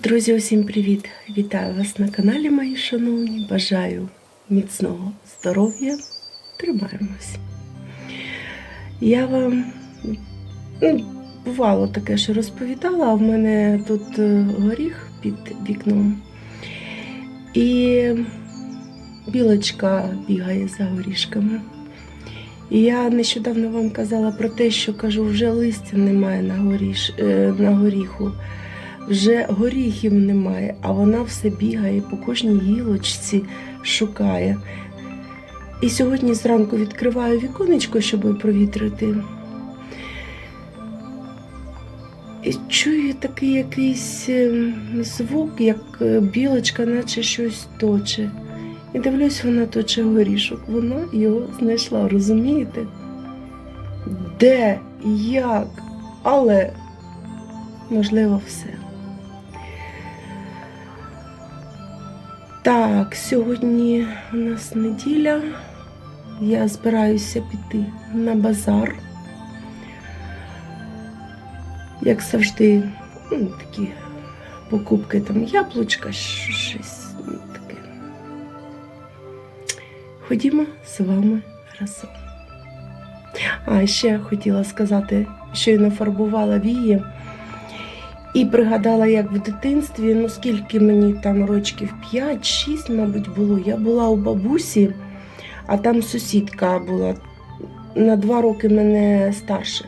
Друзі, усім привіт! Вітаю вас на каналі, мої шановні. Бажаю міцного здоров'я. Тримаємось. Я вам ну, бувало таке, що розповідала, а в мене тут е, горіх під вікном. І білочка бігає за горішками. І я нещодавно вам казала про те, що кажу, вже листя немає на, горіш, е, на горіху вже горіхів немає, а вона все бігає по кожній гілочці шукає. І сьогодні зранку відкриваю віконечко, щоб провітрити. І чую такий якийсь ем, звук, як е, білочка, наче щось точе. І дивлюсь, вона точе горішок. Вона його знайшла, розумієте? Де, як, але можливо все. Так, сьогодні у нас неділя. Я збираюся піти на базар. Як завжди, ну, такі покупки, там яблучка, щось ну, таке. Ходімо з вами разом. А ще хотіла сказати, щойно фарбувала вії. І пригадала, як в дитинстві, ну скільки мені там рочків 5-6, мабуть, було. Я була у бабусі, а там сусідка була на два роки мене старше.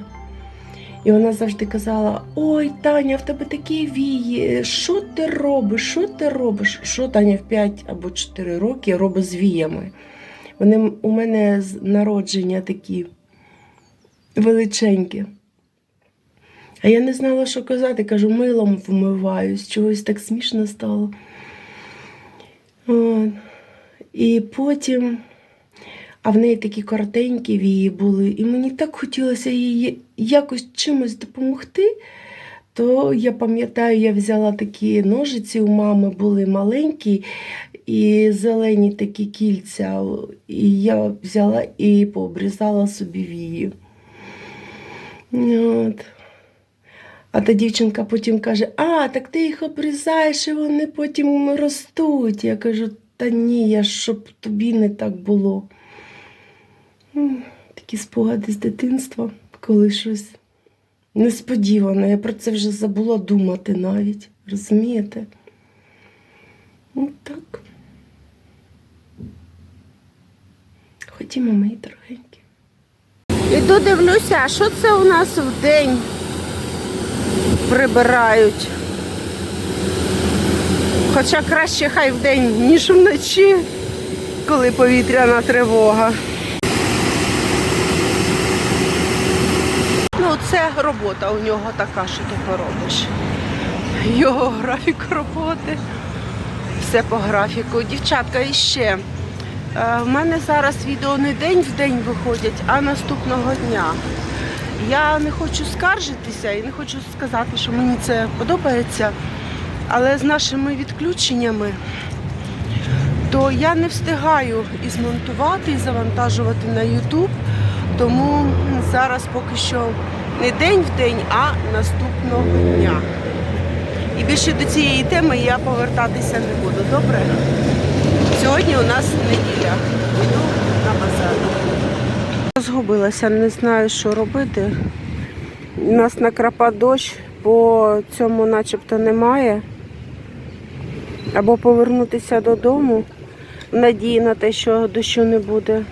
І вона завжди казала: Ой, Таня, в тебе такі вії, що ти робиш? Що ти робиш? Що Таня в 5 або 4 роки робить з віями? Вони у мене з народження такі величенькі. А я не знала, що казати. Кажу, милом вмиваюсь, чогось так смішно стало. От. І потім, а в неї такі коротенькі вії були, і мені так хотілося їй якось чимось допомогти. То я пам'ятаю, я взяла такі ножиці у мами були маленькі і зелені такі кільця. І я взяла і пообрізала собі вії. От. А та дівчинка потім каже: А, так ти їх обрізаєш, і вони потім ростуть. Я кажу, та ні, я щоб тобі не так було. Такі спогади з дитинства, коли щось несподіване. Я про це вже забула думати навіть. Розумієте? Ну так. Ходімо, мої дорогенькі. Іду дивлюся, що це у нас в день прибирають. Хоча краще хай вдень, ніж вночі, коли повітряна тривога. Ну, це робота у нього така, що ти поробиш. Його графік роботи. Все по графіку. Дівчатка, і ще. Е, В мене зараз відео не день в день виходять, а наступного дня. Я не хочу скаржитися і не хочу сказати, що мені це подобається. Але з нашими відключеннями, то я не встигаю і змонтувати, і завантажувати на YouTube. Тому зараз поки що не день в день, а наступного дня. І більше до цієї теми я повертатися не буду. Добре? Сьогодні у нас неділя. Йду на базар. Згубилася, не знаю, що робити. У нас накрапа дощ, по цьому начебто немає. Або повернутися додому в надії на те, що дощу не буде.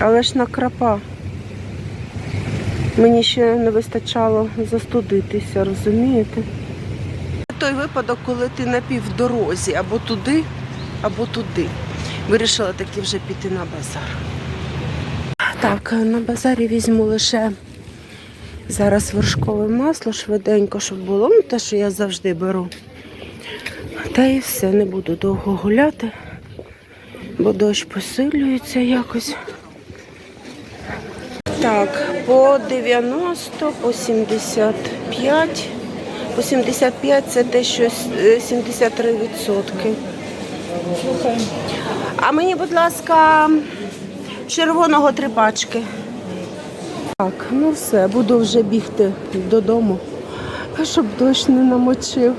Але ж накрапа. Мені ще не вистачало застудитися, розумієте? Той випадок, коли ти на півдорозі, або туди, або туди. Вирішила таки вже піти на базар. Так, на базарі візьму лише зараз вершкове масло швиденько, щоб було. Ну, те, що я завжди беру. Та і все, не буду довго гуляти, бо дощ посилюється якось. Так, по 90, по 75. По 75 це те, що е, 73 відсотки. А мені, будь ласка, червоного три пачки. Так, ну все, буду вже бігти додому. щоб дощ не намочив.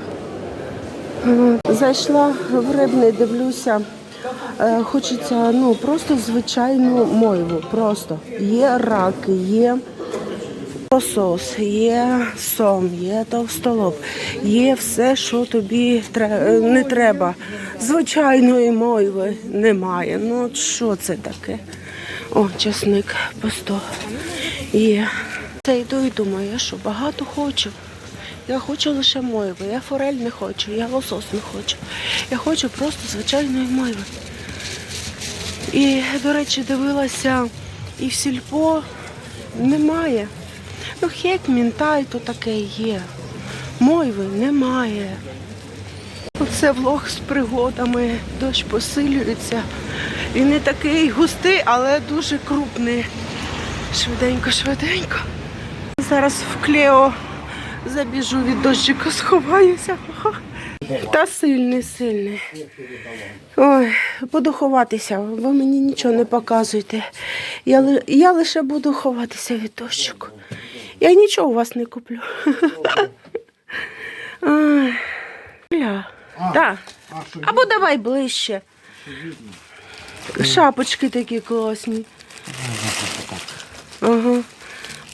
Е, Зайшла в рибний, дивлюся. Е, Хочеться ну, просто звичайну мойву. Просто є раки, є Посос, є сом, є товстолоб, є все, що тобі не треба. Звичайної мойви немає. Ну що це таке? О, часник по 100 є. Та йду і думаю, я що багато хочу. Я хочу лише мойви, я форель не хочу, я лосос не хочу. Я хочу просто звичайної мойви. І, до речі, дивилася і в сільпо немає. Ну, хек, мінтай, то таке є. Мойви немає. Оце влог з пригодами. Дощ посилюється. Він не такий густий, але дуже крупний. Швиденько, швиденько. Зараз в Клео забіжу від дощика, сховаюся. Та сильний, сильний. Ой, буду ховатися, ви мені нічого не показуєте. Я, я лише буду ховатися від дощику. Я нічого у вас не куплю. Ай, Да. Або давай ближче. Шапочки такі класні. Ага.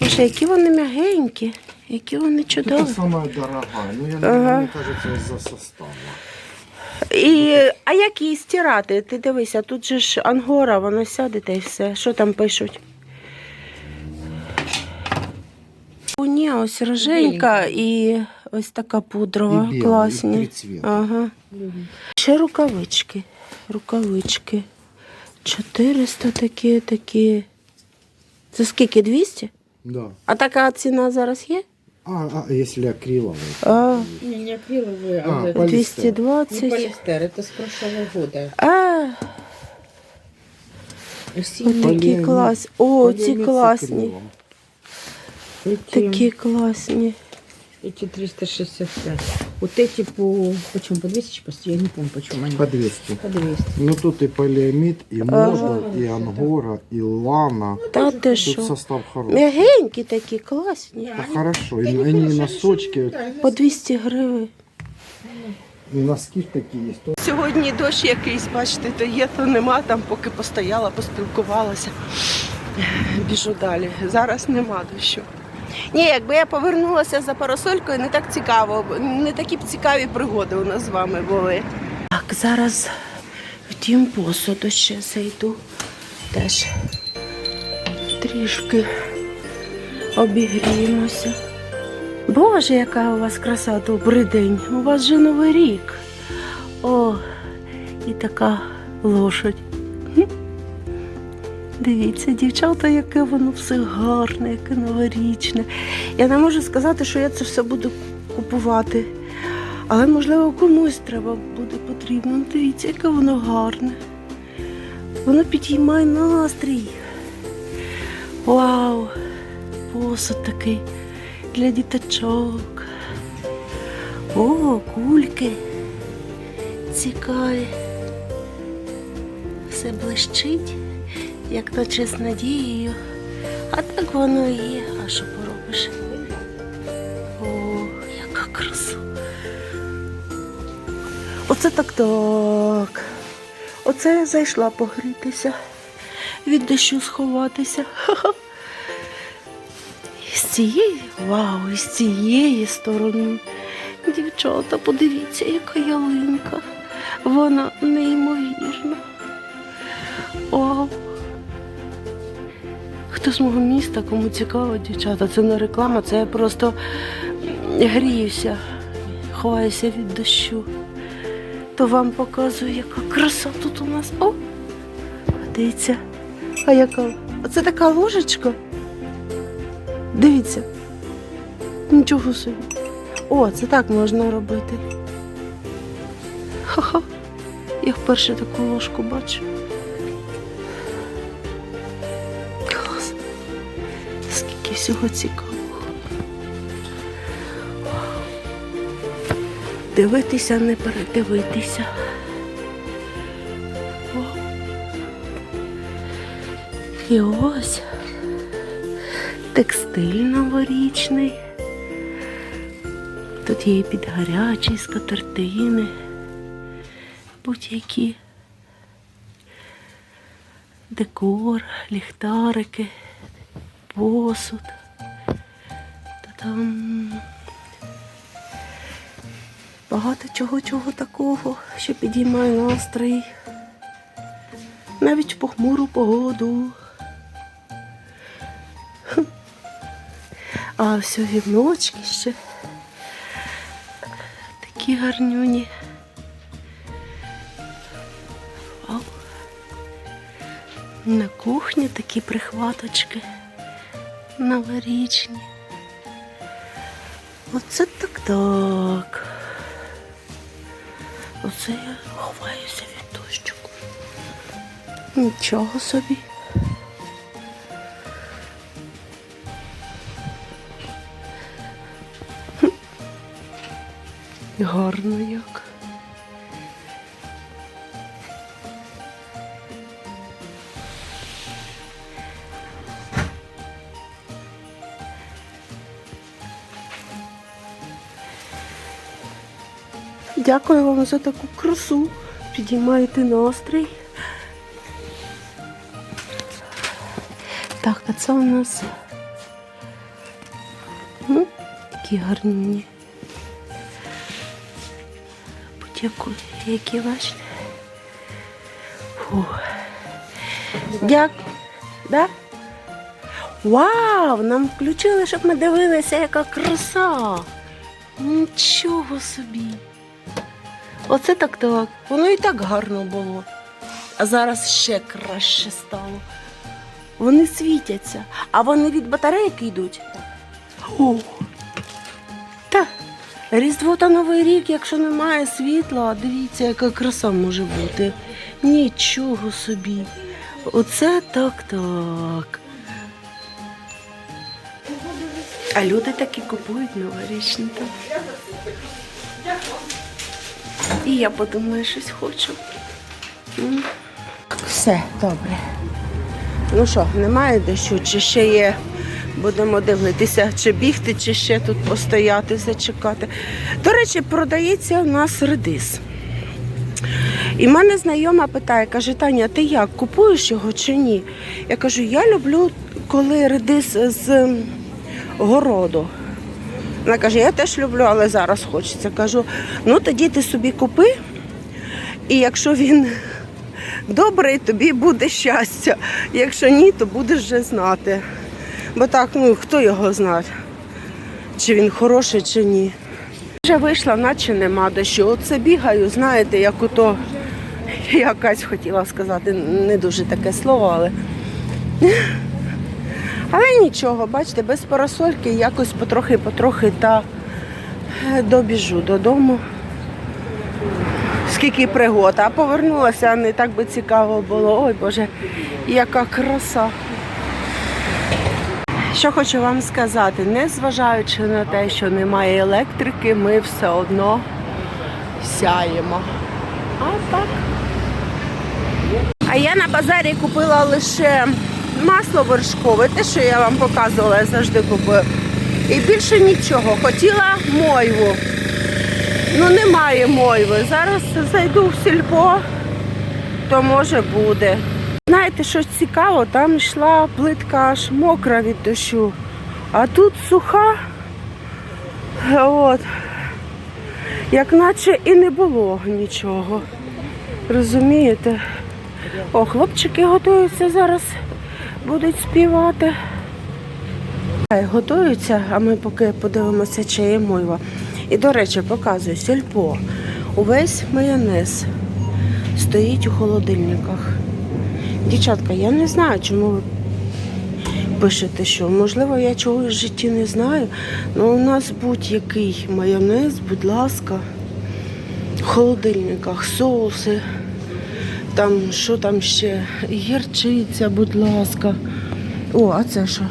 Боже, які вони м'ягенькі, які вони чудові. Это самая дорогая. Ну, я, Ага. мне кажется, из-за состава. І, а як її стирати? Ти дивися, тут же ж ангора, вона сяде та й все. Що там пишуть? О, ні, ось роженька і ось така пудрова. І біла, класні. і три цвіта. Ага. Ще рукавички. Рукавички. 400 такі, такі. Це скільки? 200? Да. А така ціна зараз є? А, а если акриловый? А, Не, не акриловые, А, а, вот полистер. 220. не полистер, это с прошлого года. А, Синие такі Поліамід. класні. О, ці Полиамид с класні. акрилом. эти, Такі класні. эти 365. Вот эти по, почему, по 200 почти, я не помню, почему они. По 200. По 200. Ну тут и полиамид, и мода, и ангора, и лана. Та ти Тут що? состав хороший. М'ягенькі такі, класні. Да хорошо. И они носочки, По 200 гривень. и носки такие есть. То- Сьогодні дощ якийсь, бачите, то є, то нема. Там поки постояла, поспілкувалася. Біжу далі. Зараз нема дощу. Ні, якби я повернулася за парасолькою, не так цікаво, не такі б цікаві пригоди у нас з вами були. Так, зараз в тім посуду ще зайду. Теж трішки обігріємося. Боже, яка у вас краса, добрий день. У вас же новий рік. О, і така лошадь. Дивіться, дівчата, яке воно все гарне, яке новорічне. Я не можу сказати, що я це все буду купувати. Але, можливо, комусь треба буде потрібно. Ну, Дивіться, яке воно гарне. Воно підіймає настрій. Вау! Посуд такий для діточок. О, кульки. Цікаві. Все блищить, як наче з надією. А так воно і є. А що поробиш? О, яка краса. Оце так так. Оце я зайшла погрітися. Від дощу сховатися. І з цієї, вау, і з цієї сторони. Дівчата, подивіться, яка ялинка. Вона неймовірна. Вау. Хто з мого міста, кому цікаво, дівчата, це не реклама, це я просто гріюся, ховаюся від дощу. То вам показую, яка краса тут у нас. О! Дивіться. А яка? Оце така ложечка. Дивіться. Нічого собі. О, це так можна робити. Ха-ха. Я вперше таку ложку бачу. Всього цікавого. Дивитися, не передивитися. Вау. І ось текстиль новорічний. Тут є і підгарячі скатертини, будь-які декор, ліхтарики, посуд. Та там багато чого чого такого, що підіймає настрій. Навіть в похмуру погоду. А все віночки ще. Такі гарнюні. На кухні такі прихваточки новорічні. Оце так так. Оце я ховаюся від дощику. Нічого собі. Гарно як. Дякую вам за таку красу. Підіймаєте настрій. Так, а це у нас ну, такі гарні. Будь-яку, які бачите. Дякую. Да? Вау! Нам включили, щоб ми дивилися, яка краса. Нічого собі. Оце так так. Воно і так гарно було. А зараз ще краще стало. Вони світяться, а вони від батарейки йдуть. О, та Різдво та Новий рік, якщо немає світла, дивіться, яка краса може бути. Нічого собі. Оце так так. А люди такі купують новорічні там. І я подумаю, щось хочу. Все, добре. Ну що, немає дощу, чи ще є. Будемо дивитися, чи бігти, чи ще тут постояти, зачекати. До речі, продається у нас редис. І мене знайома питає, каже, Таня, ти як, купуєш його чи ні? Я кажу, я люблю, коли редис з городу. Вона каже, я теж люблю, але зараз хочеться. Кажу, ну тоді ти собі купи, і якщо він добрий, тобі буде щастя. Якщо ні, то будеш вже знати. Бо так, ну хто його знає, чи він хороший, чи ні. Вже вийшла, наче нема дощу. Оце бігаю, знаєте, як ото якась хотіла сказати, не дуже таке слово, але. Але нічого, бачите, без парасольки якось потрохи-потрохи та е, добіжу додому. Скільки пригод, а повернулася, не так би цікаво було. Ой Боже, яка краса. Що хочу вам сказати, незважаючи на те, що немає електрики, ми все одно сяємо. А так. А я на базарі купила лише масло вершкове, те, що я вам показувала, я завжди купую. І більше нічого. Хотіла мойву. Ну немає мойви. Зараз зайду в сільпо, то може буде. Знаєте, що цікаво, там йшла плитка аж мокра від дощу, а тут суха. От. Як наче і не було нічого. Розумієте? О, хлопчики готуються зараз, будуть співати. Готуються, а ми поки подивимося, чи є мойва. І, до речі, показую сільпо. Увесь майонез стоїть у холодильниках. Дівчатка, я не знаю, чому ви пишете, що можливо я чогось в житті не знаю. але у нас будь-який майонез, будь ласка, в холодильниках, соуси, там що там ще, гірчиця, будь ласка. О, а це що?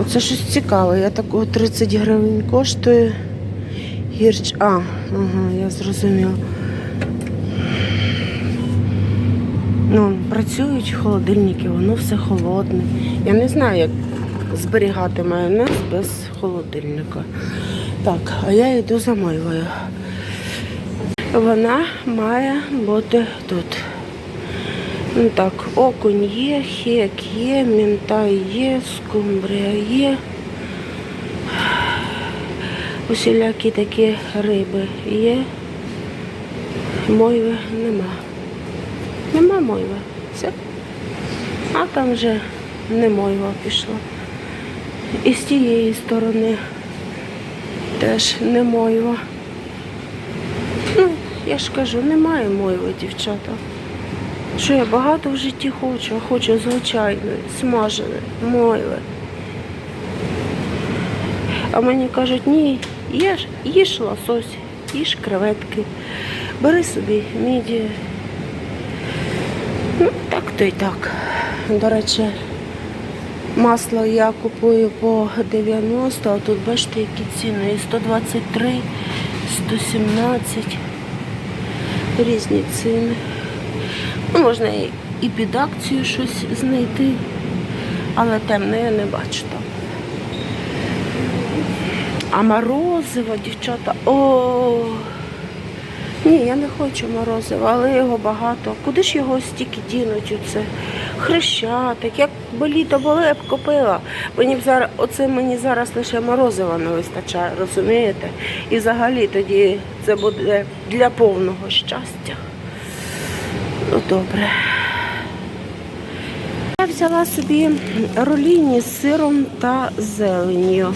Оце щось цікаве. Я такого 30 гривень коштує. Гірч. А, ага, я зрозуміла. Ну, працюють холодильники, воно все холодне. Я не знаю, як зберігати майонез без холодильника. Так, а я йду за Мойвою. Вона має бути тут. Ну так, окунь є, хек є, мінтай є, скумбрія є. Усілякі такі риби є. Мойви нема. Нема мойви. Все. А там вже не мойва пішла. І з тієї сторони теж не мойва. Я ж кажу, немає мойви, дівчата. Що я багато в житті хочу, а хочу звичайної, смаженої, мойви. А мені кажуть, ні, їж, їж лосось, їж креветки, бери собі міді. Ну, так то й так. До речі, масло я купую по 90, а тут бачите, які ціни. І 123, 117. Різні ціни. Ну, можна і, під акцію щось знайти, але темне я не бачу там. А морозиво, дівчата, о. Ні, я не хочу морозива, але його багато. Куди ж його стільки дінуть у це? Хрещатик, як би літо було, я б купила. Мені б зараз, оце мені зараз лише морозива не вистачає, розумієте? І взагалі тоді це буде для повного щастя. Ну добре. Я взяла собі роліні з сиром та зеленню.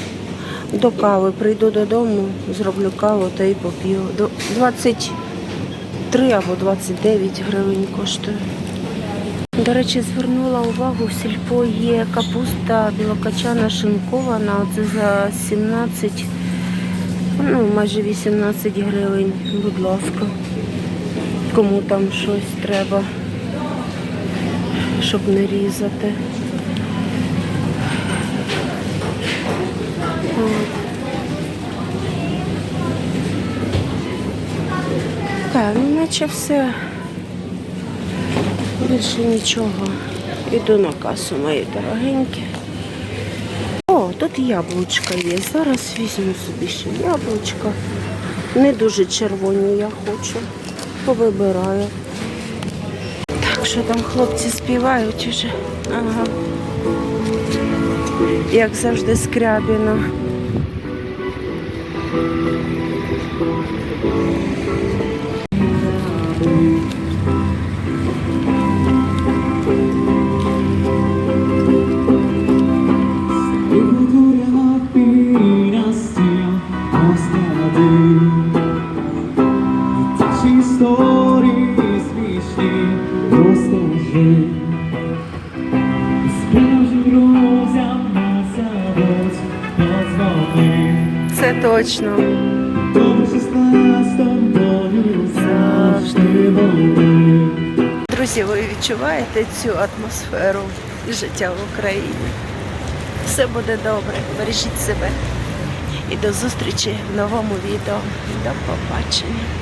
До кави прийду додому, зроблю каву та і поп'ю. 23 або 29 гривень коштує. До речі, звернула увагу, в сільпо є капуста білокачана шинкована, оце за 17, ну майже 18 гривень, будь ласка. Кому там щось треба, щоб не різати. Так, ну наче все. Більше нічого. Іду на касу, мої дорогенькі. О, тут яблучка є. Зараз візьму собі ще яблучка. Не дуже червоні я хочу. Повибираю. Так, що там хлопці співають уже. Ага. Як завжди скрябіна. Були Друзі, ви відчуваєте цю атмосферу життя в Україні? Все буде добре, бережіть себе. І до зустрічі в новому відео. До побачення.